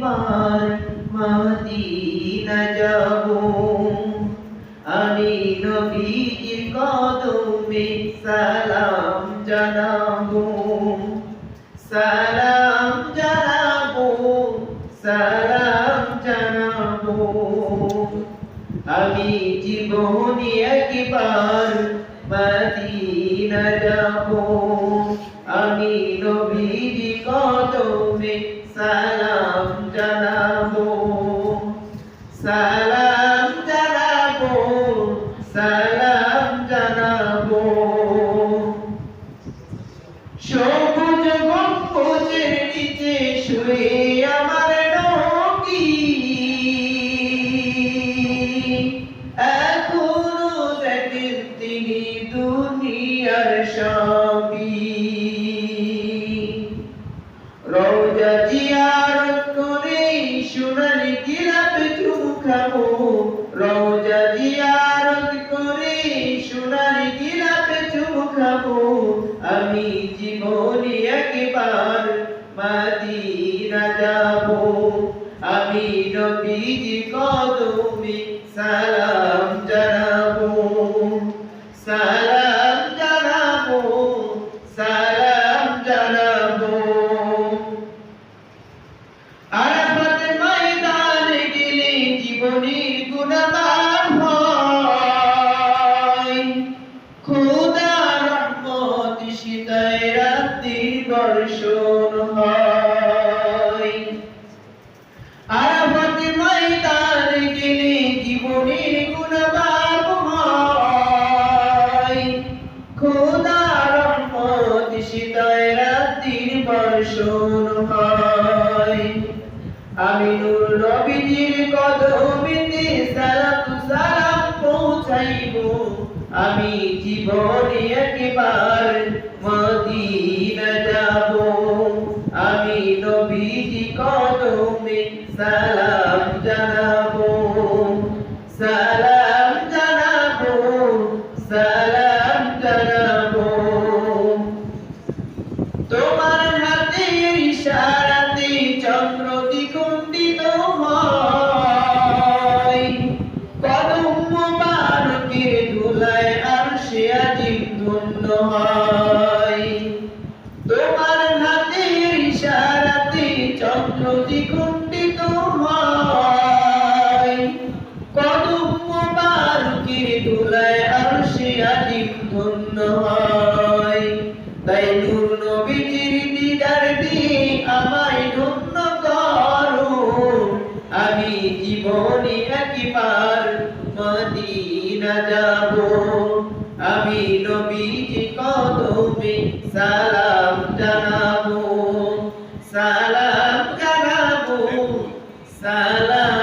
একবার মদিনা যাব। আমি নবীর কদমে সালাম জানাব। সালাম জানাব সালাম জানাব। আমি জীবনে একবার মদিনা যাব। সালাম জানাব সালাম জানাব। সবুজ গম্বুজের নিচে শুয়ে আমার খাব রোজা জিয়ারত করে সোনালি গিলাপে চুম খাব। আমি জীবনে একবার মাদিনা যাব। আমি নবীজি কদমে সালাম জীবনের গুণাগার হয়। খোদা রহমত শীতায় রাত্রির বর্ষণ হয়। আরাফাত ময়দানে গেলে জীবনের গুণাগার হয়। খোদা রহমত শীতায় বর্ষণ হয়। আমি নূর নবীজির কদমেতে আমি জীবনে একবার মদিনা আমি জীবনে একবার মদিনা যাব? আমি নবীজি কদমে সালাম জানাব। সালাম জানাব সালাম